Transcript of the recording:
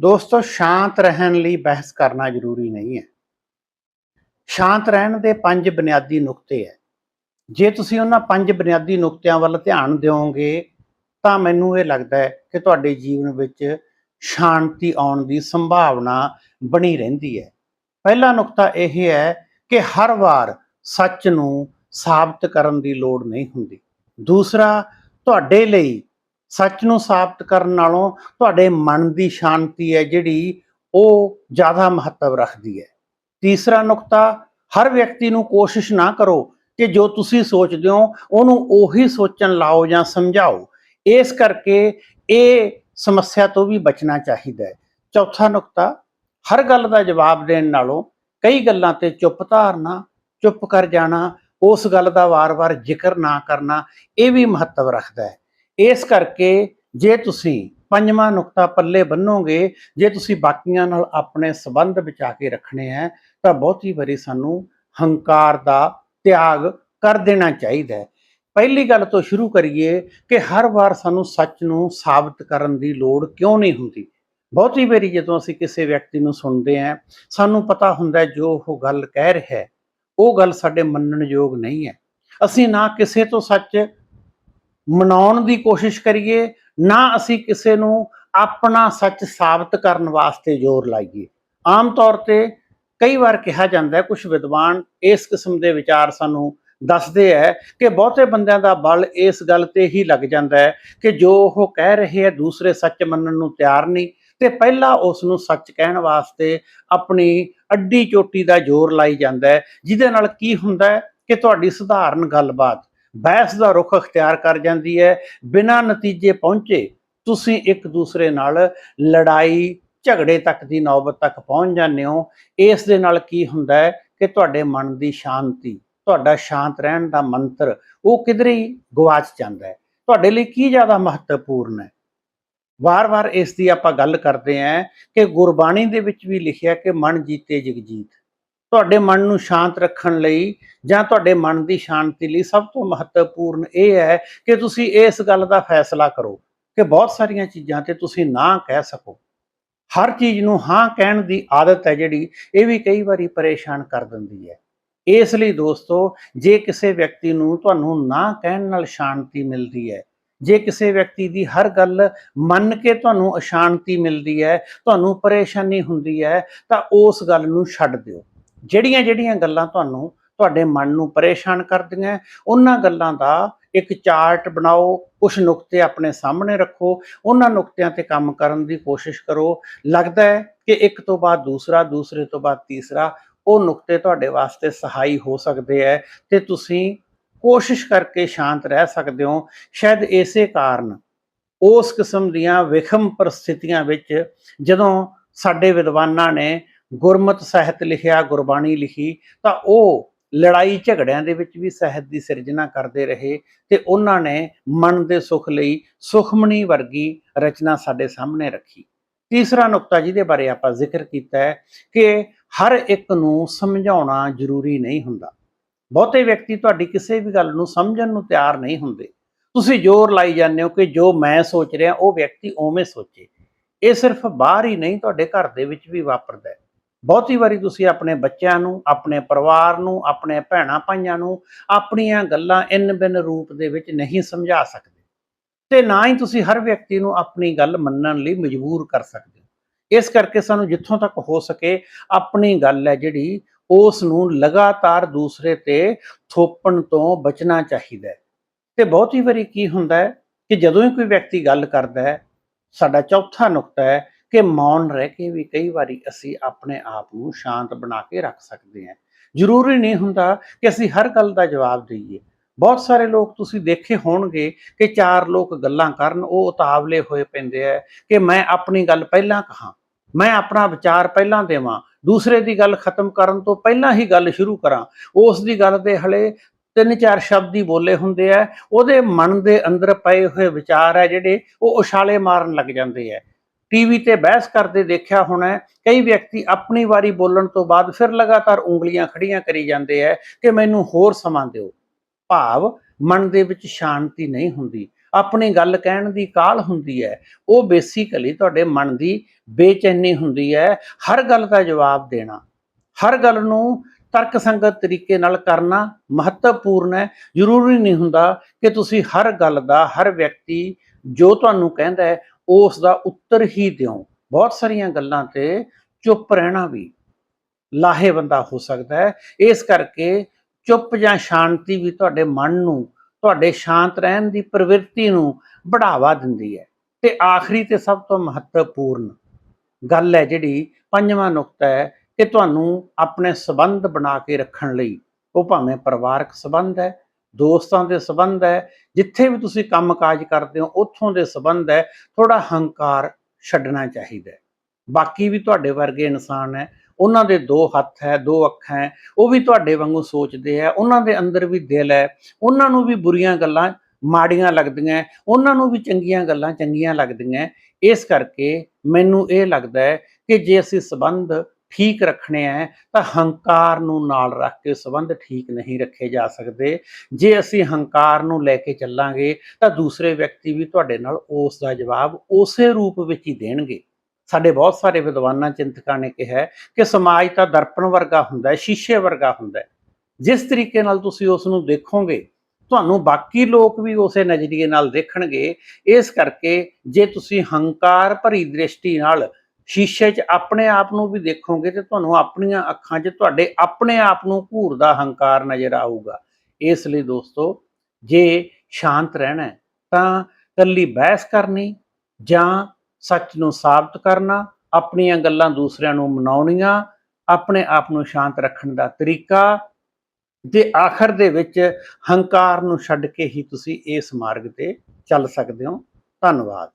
ਦੋਸਤੋ, ਸ਼ਾਂਤ ਰਹਿਣ ਲਈ ਬਹਿਸ ਕਰਨਾ ਜ਼ਰੂਰੀ ਨਹੀਂ ਹੈ। ਸ਼ਾਂਤ ਰਹਿਣ ਦੇ ਪੰਜ ਬੁਨਿਆਦੀ ਨੁਕਤੇ ਹੈ। ਜੇ ਤੁਸੀਂ ਉਹਨਾਂ ਪੰਜ ਬੁਨਿਆਦੀ ਨੁਕਤਿਆਂ ਵੱਲ ਧਿਆਨ ਦਿਓਗੇ, ਤਾਂ ਮੈਨੂੰ ਇਹ ਲੱਗਦਾ ਹੈ ਕਿ ਤੁਹਾਡੇ ਜੀਵਨ ਵਿੱਚ ਸ਼ਾਂਤੀ ਆਉਣ ਦੀ ਸੰਭਾਵਨਾ ਬਣੀ ਰਹਿੰਦੀ ਹੈ। ਪਹਿਲਾ ਨੁਕਤਾ ਇਹ ਹੈ ਕਿ ਹਰ ਵਾਰ ਸੱਚ ਨੂੰ ਸਾਬਤ ਕਰਨ ਦੀ ਲੋੜ ਨਹੀਂ ਹੁੰਦੀ। ਦੂਸਰਾ, ਤੁਹਾਡੇ ਲਈ ਸੱਚ ਨੂੰ ਸਾਬਤ ਕਰਨ ਨਾਲੋਂ ਤੁਹਾਡੇ ਮਨ ਦੀ ਸ਼ਾਂਤੀ ਹੈ ਜਿਹੜੀ ਉਹ ਜ਼ਿਆਦਾ ਮਹੱਤਵ ਰੱਖਦੀ ਹੈ। ਤੀਸਰਾ ਨੁਕਤਾ, ਹਰ ਵਿਅਕਤੀ ਨੂੰ ਕੋਸ਼ਿਸ਼ ਨਾ ਕਰੋ ਕਿ ਜੋ ਤੁਸੀਂ ਸੋਚਦੇ ਹੋ ਉਹਨੂੰ ਉਹੀ ਸੋਚਣ ਲਾਓ ਜਾਂ ਸਮਝਾਓ। ਇਸ ਕਰਕੇ ਇਹ ਸਮੱਸਿਆ ਤੋਂ ਵੀ ਬਚਣਾ ਚਾਹੀਦਾ ਹੈ। ਚੌਥਾ ਨੁਕਤਾ, ਹਰ ਗੱਲ ਦਾ ਜਵਾਬ ਦੇਣ ਨਾਲੋਂ ਕਈ ਗੱਲਾਂ ਤੇ ਚੁੱਪ ਧਾਰਨਾ, ਚੁੱਪ ਕਰ ਜਾਣਾ, ਉਸ ਗੱਲ ਦਾ ਵਾਰ-ਵਾਰ ਜ਼ਿਕਰ ਨਾ ਕਰਨਾ, ਇਹ ਵੀ ਮਹੱਤਵ ਰੱਖਦਾ ਹੈ। ਇਸ ਕਰਕੇ ਜੇ ਤੁਸੀਂ ਪੰਜਵਾਂ ਨੁਕਤਾ ਪੱਲੇ ਬੰਨੋਗੇ, ਜੇ ਤੁਸੀਂ ਬਾਕੀਆਂ ਨਾਲ ਆਪਣੇ ਸਬੰਧ ਬਚਾ ਕੇ ਰੱਖਣੇ ਹੈ ਤਾਂ ਬਹੁਤੀ ਵਾਰੀ ਸਾਨੂੰ ਹੰਕਾਰ ਦਾ ਤਿਆਗ ਕਰ ਦੇਣਾ ਚਾਹੀਦਾ ਹੈ ਪਹਿਲੀ ਗੱਲ ਤੋਂ ਸ਼ੁਰੂ ਕਰੀਏ ਕਿ ਹਰ ਵਾਰ ਸਾਨੂੰ ਸੱਚ ਨੂੰ ਸਾਬਤ ਕਰਨ ਦੀ ਲੋੜ ਕਿਉਂ ਨਹੀਂ ਹੁੰਦੀ? ਬਹੁਤੀ ਵਾਰੀ ਜਦੋਂ ਅਸੀਂ ਕਿਸੇ ਵਿਅਕਤੀ ਨੂੰ ਸੁਣਦੇ ਹਾਂ ਸਾਨੂੰ ਪਤਾ ਹੁੰਦਾ ਜੋ ਉਹ ਗੱਲ ਕਹਿ ਰਿਹਾ ਹੈ ਉਹ ਗੱਲ ਸਾਡੇ ਮੰਨਣਯੋਗ ਨਹੀਂ ਹੈ ਅਸੀਂ ਨਾ ਕਿਸੇ ਤੋਂ ਸੱਚ ਮਨਾਉਣ ਦੀ ਕੋਸ਼ਿਸ਼ ਕਰੀਏ, ਨਾ ਅਸੀਂ ਕਿਸੇ ਨੂੰ ਆਪਣਾ ਸੱਚ ਸਾਬਤ ਕਰਨ ਵਾਸਤੇ ਜ਼ੋਰ ਲਾਈਏ। ਆਮ ਤੌਰ ਤੇ ਕਈ ਵਾਰ ਕਿਹਾ ਜਾਂਦਾ ਹੈ ਕੁਝ ਵਿਦਵਾਨ ਇਸ ਕਿਸਮ ਦੇ ਵਿਚਾਰ ਸਾਨੂੰ ਦੱਸਦੇ ਹੈ ਕਿ ਬਹੁਤੇ ਬੰਦਿਆਂ ਦਾ ਬਲ ਇਸ ਗੱਲ ਤੇ ਹੀ ਲੱਗ ਜਾਂਦਾ ਹੈ ਕਿ ਜੋ ਉਹ ਕਹਿ ਰਹੇ ਹੈ ਦੂਸਰੇ ਸੱਚ ਮੰਨਣ ਨੂੰ ਤਿਆਰ ਨਹੀਂ ਤੇ ਪਹਿਲਾਂ ਉਸ ਨੂੰ ਸੱਚ ਕਹਿਣ ਵਾਸਤੇ ਆਪਣੀ ਅੱਡੀ ਚੋਟੀ ਦਾ ਜ਼ੋਰ ਲਾਈ ਜਾਂਦਾ ਹੈ, ਜਿਹਦੇ ਨਾਲ ਕੀ ਹੁੰਦਾ ਹੈ ਕਿ ਤੁਹਾਡੀ ਸਧਾਰਨ ਗੱਲਬਾਤ ਬਹਿਸ ਦਾ ਰੁਖ ਅਖਤਿਆਰ ਕਰ ਜਾਂਦੀ ਹੈ। ਬਿਨਾਂ ਨਤੀਜੇ ਪਹੁੰਚੇ ਤੁਸੀਂ ਇੱਕ ਦੂਸਰੇ ਨਾਲ ਲੜਾਈ, ਝਗੜੇ ਤੱਕ ਦੀ ਨੌਬਤ ਤੱਕ ਪਹੁੰਚ ਜਾਂਦੇ ਹੋ। ਇਸ ਦੇ ਨਾਲ ਕੀ ਹੁੰਦਾ ਹੈ ਕਿ ਤੁਹਾਡੇ ਮਨ ਦੀ ਸ਼ਾਂਤੀ, ਤੁਹਾਡਾ ਸ਼ਾਂਤ ਰਹਿਣ ਦਾ ਮੰਤਰ ਉਹ ਕਿਧਰੇ ਹੀ ਗਵਾਚ ਜਾਂਦਾ ਹੈ। ਤੁਹਾਡੇ ਲਈ ਕੀ ਜ਼ਿਆਦਾ ਮਹੱਤਵਪੂਰਨ ਹੈ? ਵਾਰ-ਵਾਰ ਇਸ ਦੀ ਆਪਾਂ ਗੱਲ ਕਰਦੇ ਆਂ ਕਿ ਗੁਰਬਾਣੀ ਦੇ ਵਿੱਚ ਵੀ ਲਿਖਿਆ ਕਿ ਮਨ ਜੀਤੇ ਜਗਜੀਤ। ਤੁਹਾਡੇ ਮਨ ਨੂੰ ਸ਼ਾਂਤ ਰੱਖਣ ਲਈ ਜਾਂ ਤੁਹਾਡੇ ਮਨ ਦੀ ਸ਼ਾਂਤੀ ਲਈ ਸਭ ਤੋਂ ਮਹੱਤਵਪੂਰਨ ਇਹ ਹੈ ਕਿ ਤੁਸੀਂ ਇਸ ਗੱਲ ਦਾ ਫੈਸਲਾ ਕਰੋ ਕਿ ਬਹੁਤ ਸਾਰੀਆਂ ਚੀਜ਼ਾਂ ਤੇ ਤੁਸੀਂ ਨਾ ਕਹਿ ਸਕੋ। ਹਰ ਚੀਜ਼ ਨੂੰ ਹਾਂ ਕਹਿਣ ਦੀ ਆਦਤ ਹੈ ਜਿਹੜੀ, ਇਹ ਵੀ ਕਈ ਵਾਰੀ ਪਰੇਸ਼ਾਨ ਕਰ ਦਿੰਦੀ ਹੈ। ਇਸ ਲਈ ਦੋਸਤੋ, ਜੇ ਕਿਸੇ ਵਿਅਕਤੀ ਨੂੰ ਤੁਹਾਨੂੰ ਨਾ ਕਹਿਣ ਨਾਲ ਸ਼ਾਂਤੀ ਮਿਲਦੀ ਹੈ, ਜੇ ਕਿਸੇ ਵਿਅਕਤੀ ਦੀ ਹਰ ਗੱਲ ਮੰਨ ਕੇ ਤੁਹਾਨੂੰ ਅਸ਼ਾਂਤੀ ਮਿਲਦੀ ਹੈ, ਤੁਹਾਨੂੰ ਪਰੇਸ਼ਾਨੀ ਹੁੰਦੀ ਹੈ, ਤਾਂ ਉਸ ਗੱਲ ਨੂੰ ਛੱਡ ਦਿਓ। ਜਿਹੜੀਆਂ ਜਿਹੜੀਆਂ ਗੱਲਾਂ ਤੁਹਾਨੂੰ ਤੁਹਾਡੇ ਮਨ ਨੂੰ ਪਰੇਸ਼ਾਨ ਕਰਦੀਆਂ, ਉਹਨਾਂ ਗੱਲਾਂ ਦਾ ਇੱਕ ਚਾਰਟ ਬਣਾਓ ਕੁਝ ਨੁਕਤੇ ਆਪਣੇ ਸਾਹਮਣੇ ਰੱਖੋ, ਉਹਨਾਂ ਨੁਕਤਿਆਂ ਤੇ ਕੰਮ ਕਰਨ ਦੀ ਕੋਸ਼ਿਸ਼ ਕਰੋ। ਲੱਗਦਾ ਹੈ ਕਿ ਇੱਕ ਤੋਂ ਬਾਅਦ ਦੂਸਰਾ, ਦੂਸਰੇ ਤੋਂ ਬਾਅਦ ਤੀਸਰਾ, ਉਹ ਨੁਕਤੇ ਤੁਹਾਡੇ ਵਾਸਤੇ ਸਹਾਈ ਹੋ ਸਕਦੇ ਹੈ ਤੇ ਤੁਸੀਂ ਕੋਸ਼ਿਸ਼ ਕਰਕੇ ਸ਼ਾਂਤ ਰਹਿ ਸਕਦੇ ਹੋ। ਸ਼ਾਇਦ ਇਸੇ ਕਾਰਨ ਉਸ ਕਿਸਮ ਦੀਆਂ ਵਿਖਮ ਪਰਿਸਥਿਤੀਆਂ ਵਿੱਚ ਜਦੋਂ ਸਾਡੇ ਵਿਦਵਾਨਾਂ ਨੇ ਗੁਰਮਤ ਸਾਹਿਤ ਲਿਖਿਆ, ਗੁਰਬਾਣੀ ਲਿਖੀ, ਤਾਂ ਉਹ ਲੜਾਈ ਝਗੜਿਆਂ ਦੇ ਵਿੱਚ ਵੀ ਸਾਹਿਤ ਦੀ ਸਿਰਜਣਾ ਕਰਦੇ ਰਹੇ ਤੇ ਉਹਨਾਂ ਨੇ ਮਨ ਦੇ ਸੁਖ ਲਈ ਸੁਖਮਣੀ ਵਰਗੀ ਰਚਨਾ ਸਾਡੇ ਸਾਹਮਣੇ ਰੱਖੀ। ਤੀਸਰਾ ਨੁਕਤਾ ਜਿਹਦੇ ਬਾਰੇ ਆਪਾਂ ਜ਼ਿਕਰ ਕੀਤਾ ਹੈ ਕਿ ਹਰ ਇੱਕ ਨੂੰ ਸਮਝਾਉਣਾ ਜ਼ਰੂਰੀ ਨਹੀਂ ਹੁੰਦਾ। ਬਹੁਤੇ ਵਿਅਕਤੀ ਤੁਹਾਡੀ ਕਿਸੇ ਵੀ ਗੱਲ ਨੂੰ ਸਮਝਣ ਨੂੰ ਤਿਆਰ ਨਹੀਂ ਹੁੰਦੇ। ਤੁਸੀਂ ਜ਼ੋਰ ਲਾਈ ਜਾਂਦੇ ਹੋ ਕਿ ਜੋ ਮੈਂ ਸੋਚ ਰਿਹਾ ਉਹ ਵਿਅਕਤੀ ਉਵੇਂ ਸੋਚੇ। ਇਹ ਸਿਰਫ ਬਾਹਰ ਹੀ ਨਹੀਂ, ਤੁਹਾਡੇ ਘਰ ਦੇ ਵਿੱਚ ਵੀ ਵਾਪਰਦਾ ਹੈ। ਬਹੁਤੀ ਵਾਰੀ ਤੁਸੀਂ ਆਪਣੇ ਬੱਚਿਆਂ ਨੂੰ, ਆਪਣੇ ਪਰਿਵਾਰ ਨੂੰ, ਆਪਣੇ ਭੈਣਾਂ ਭਾਈਆਂ ਨੂੰ ਆਪਣੀਆਂ ਗੱਲਾਂ ਇਨ ਬਿਨ ਰੂਪ ਦੇ ਵਿੱਚ ਨਹੀਂ ਸਮਝਾ ਸਕਦੇ। ਤੇ ਨਾ ਹੀ ਤੁਸੀਂ ਹਰ ਵਿਅਕਤੀ ਨੂੰ ਆਪਣੀ ਗੱਲ ਮੰਨਣ ਲਈ ਮਜਬੂਰ ਕਰ ਸਕਦੇ ਹੋ। ਇਸ ਕਰਕੇ ਸਾਨੂੰ ਜਿੱਥੋਂ ਤੱਕ ਹੋ ਸਕੇ ਆਪਣੀ ਗੱਲ ਹੈ ਜਿਹੜੀ, ਉਸ ਨੂੰ ਲਗਾਤਾਰ ਦੂਸਰੇ ਤੇ ਥੋਪਣ ਤੋਂ ਬਚਣਾ ਚਾਹੀਦਾ ਹੈ। ਤੇ ਬਹੁਤੀ ਵਾਰੀ ਕੀ ਹੁੰਦਾ ਹੈ ਕਿ ਜਦੋਂ ਹੀ ਕੋਈ ਵਿਅਕਤੀ ਗੱਲ ਕਰਦਾ ਹੈ, ਸਾਡਾ ਚੌਥਾ ਨੁਕਤਾ ਹੈ ਕਿ ਮੌਨ ਰਹਿ ਕੇ ਵੀ ਕਈ ਵਾਰੀ ਅਸੀਂ ਆਪਣੇ ਆਪ ਨੂੰ ਸ਼ਾਂਤ ਬਣਾ ਕੇ ਰੱਖ ਸਕਦੇ ਹਾਂ। ਜ਼ਰੂਰੀ ਨਹੀਂ ਹੁੰਦਾ ਕਿ ਅਸੀਂ ਹਰ ਗੱਲ ਦਾ ਜਵਾਬ ਦਈਏ। ਬਹੁਤ ਸਾਰੇ ਲੋਕ ਤੁਸੀਂ ਦੇਖੇ ਹੋਣਗੇ ਕਿ ਚਾਰ ਲੋਕ ਗੱਲਾਂ ਕਰਨ, ਉਹ ਉਤਾਵਲੇ ਹੋਏ ਪੈਂਦੇ ਆ ਕਿ ਮੈਂ ਆਪਣੀ ਗੱਲ ਪਹਿਲਾਂ ਕਹਾਂ, ਮੈਂ ਆਪਣਾ ਵਿਚਾਰ ਪਹਿਲਾਂ ਦੇਵਾਂ, ਦੂਸਰੇ ਦੀ ਗੱਲ ਖਤਮ ਕਰਨ ਤੋਂ ਪਹਿਲਾਂ ਹੀ ਗੱਲ ਸ਼ੁਰੂ ਕਰਾਂ। ਉਸ ਦੀ ਗੱਲ ਦੇ ਹਲੇ ਤਿੰਨ ਚਾਰ ਸ਼ਬਦ ਹੀ ਬੋਲੇ ਹੁੰਦੇ ਆ, ਉਹਦੇ ਮਨ ਦੇ ਅੰਦਰ ਪਏ ਹੋਏ ਵਿਚਾਰ ਹੈ ਜਿਹੜੇ ਉਹ ਉਛਾਲੇ ਮਾਰਨ ਲੱਗ ਜਾਂਦੇ ਆ। ਟੀਵੀ ਤੇ ਬਹਿਸ ਕਰਦੇ ਦੇਖਿਆ ਹੋਣਾ ਕਈ ਵਿਅਕਤੀ ਆਪਣੀ ਵਾਰੀ ਬੋਲਣ ਤੋਂ ਬਾਅਦ ਫਿਰ ਲਗਾਤਾਰ ਉਂਗਲੀਆਂ ਖੜੀਆਂ ਕਰੀ ਜਾਂਦੇ ਆ ਕਿ ਮੈਨੂੰ ਹੋਰ ਸਮਾਂ ਦਿਓ। ਭਾਵ ਮਨ ਦੇ ਵਿੱਚ ਸ਼ਾਂਤੀ ਨਹੀਂ ਹੁੰਦੀ। ਆਪਣੀ ਗੱਲ ਕਹਿਣ ਦੀ ਕਾਲ ਹੁੰਦੀ ਹੈ। ਉਹ ਬੇਸਿਕਲੀ ਤੁਹਾਡੇ ਮਨ ਦੀ ਬੇਚੈਨੀ ਹੁੰਦੀ ਹੈ। ਹਰ ਗੱਲ ਦਾ ਜਵਾਬ ਦੇਣਾ। ਹਰ ਗੱਲ ਨੂੰ ਤਰਕ ਸੰਗਤ ਤਰੀਕੇ ਨਾਲ ਕਰਨਾ ਮਹੱਤਵਪੂਰਨ ਹੈ। ਜ਼ਰੂਰੀ ਨਹੀਂ ਹੁੰਦਾ ਕਿ ਤੁਸੀਂ ਹਰ ਗੱਲ ਦਾ, ਹਰ ਵਿਅਕਤੀ ਜੋ ਤੁਹਾਨੂੰ ਕਹਿੰਦਾ ਹੈ ਉਸ ਦਾ ਉੱਤਰ ਹੀ ਦਿਓ ਬਹੁਤ ਸਾਰੀਆਂ ਗੱਲਾਂ ਤੇ ਚੁੱਪ ਰਹਿਣਾ ਵੀ ਲਾਹੇਵੰਦਾ ਹੋ ਸਕਦਾ ਹੈ। ਇਸ ਕਰਕੇ ਚੁੱਪ ਜਾਂ ਸ਼ਾਂਤੀ ਵੀ ਤੁਹਾਡੇ ਮਨ ਨੂੰ, ਤੁਹਾਡੇ ਸ਼ਾਂਤ ਰਹਿਣ ਦੀ ਪ੍ਰਵਿਰਤੀ ਨੂੰ ਬੜਾਵਾ ਦਿੰਦੀ ਹੈ। ਤੇ ਆਖਰੀ ਤੇ ਸਭ ਤੋਂ ਮਹੱਤਵਪੂਰਨ ਗੱਲ ਹੈ ਜਿਹੜੀ, ਪੰਜਵਾਂ ਨੁਕਤਾ ਹੈ ਕਿ ਤੁਹਾਨੂੰ ਆਪਣੇ ਸਬੰਧ ਬਣਾ ਕੇ ਰੱਖਣ ਲਈ। ਉਹ ਭਾਵੇਂ ਪਰਿਵਾਰਕ ਸਬੰਧ ਹੈ, ਦੋਸਤਾਂ ਦੇ ਸਬੰਧ ਹੈ ਜਿੱਥੇ ਵੀ ਤੁਸੀਂ ਕੰਮਕਾਜ ਕਰਦੇ ਹੋ, ਉੱਥੋਂ ਦੇ ਸਬੰਧ ਹੈ ਥੋੜਾ ਹੰਕਾਰ ਛੱਡਣਾ ਚਾਹੀਦਾ ਬਾਕੀ ਵੀ ਤੁਹਾਡੇ ਵਰਗੇ ਇਨਸਾਨ ਹੈ, ਉਹਨਾਂ ਦੇ ਦੋ ਹੱਥ ਹੈ, ਦੋ ਅੱਖਾਂ ਹੈ, ਉਹ ਵੀ ਤੁਹਾਡੇ ਵਾਂਗੂ ਸੋਚਦੇ ਆ ਉਹਨਾਂ ਦੇ ਅੰਦਰ ਵੀ ਦਿਲ ਹੈ, ਉਹਨਾਂ ਨੂੰ ਵੀ ਬੁਰੀਆਂ ਗੱਲਾਂ ਮਾੜੀਆਂ ਲੱਗਦੀਆਂ ਉਹਨਾਂ ਨੂੰ ਵੀ ਚੰਗੀਆਂ ਗੱਲਾਂ ਚੰਗੀਆਂ ਲੱਗਦੀਆਂ ਇਸ ਕਰਕੇ ਮੈਨੂੰ ਇਹ ਲੱਗਦਾ ਹੈ ਕਿ ਜੇ ਅਸੀਂ ਸਬੰਧ ਠੀਕ ਰੱਖਣੇ ਆ ਤਾਂ ਹੰਕਾਰ ਨੂੰ ਨਾਲ ਰੱਖ ਕੇ ਸਬੰਧ ਠੀਕ ਨਹੀਂ ਰੱਖੇ ਜਾ ਸਕਦੇ। ਜੇ ਅਸੀਂ ਹੰਕਾਰ ਨੂੰ ਲੈ ਕੇ ਚੱਲਾਂਗੇ, ਤਾਂ ਦੂਸਰੇ ਵਿਅਕਤੀ ਵੀ ਤੁਹਾਡੇ ਨਾਲ ਉਸ ਦਾ ਜਵਾਬ ਉਸੇ ਰੂਪ ਵਿੱਚ ਹੀ ਦੇਣਗੇ। ਸਾਡੇ ਬਹੁਤ ਸਾਰੇ ਵਿਦਵਾਨਾਂ, ਚਿੰਤਕਾਂ ਨੇ ਕਿਹਾ ਕਿ ਸਮਾਜ ਤਾਂ ਦਰਪਣ ਵਰਗਾ ਹੁੰਦਾ ਹੈ, ਸ਼ੀਸ਼ੇ ਵਰਗਾ ਹੁੰਦਾ ਹੈ। ਜਿਸ ਤਰੀਕੇ ਨਾਲ ਤੁਸੀਂ ਉਸ ਨੂੰ ਦੇਖੋਗੇ, ਤੁਹਾਨੂੰ ਬਾਕੀ ਲੋਕ ਵੀ ਉਸੇ ਨਜ਼ਰੀਏ ਨਾਲ ਦੇਖਣਗੇ। ਇਸ ਕਰਕੇ ਜੇ ਤੁਸੀਂ ਹੰਕਾਰ ਭਰੀ ਦ੍ਰਿਸ਼ਟੀ ਨਾਲ ਸ਼ੀਸ਼ੇ 'ਚ ਆਪਣੇ ਆਪ ਨੂੰ ਵੀ ਦੇਖੋਗੇ ਤੇ ਤੁਹਾਨੂੰ ਆਪਣੀਆਂ ਅੱਖਾਂ 'ਚ ਤੁਹਾਡੇ ਆਪਣੇ ਆਪ ਨੂੰ ਘੂਰਦਾ ਹੰਕਾਰ ਨਜ਼ਰ ਆਊਗਾ। ਇਸ ਲਈ ਦੋਸਤੋ, ਜੇ ਸ਼ਾਂਤ ਰਹਿਣਾ ਤਾਂ ਕੱਲੀ ਬਹਿਸ ਕਰਨੀ ਜਾਂ ਸੱਚ ਨੂੰ ਸਾਬਤ ਕਰਨਾ, ਆਪਣੀਆਂ ਗੱਲਾਂ ਦੂਸਰਿਆਂ ਨੂੰ ਮਨਾਉਣੀਆਂ, ਆਪਣੇ ਆਪ ਨੂੰ ਸ਼ਾਂਤ ਰੱਖਣ ਦਾ ਤਰੀਕਾ, ਤੇ ਆਖਰ ਦੇ ਵਿੱਚ ਹੰਕਾਰ ਨੂੰ ਛੱਡ ਕੇ ਹੀ ਤੁਸੀਂ ਇਸ ਮਾਰਗ ਤੇ ਚੱਲ ਸਕਦੇ ਹੋ। ਧੰਨਵਾਦ।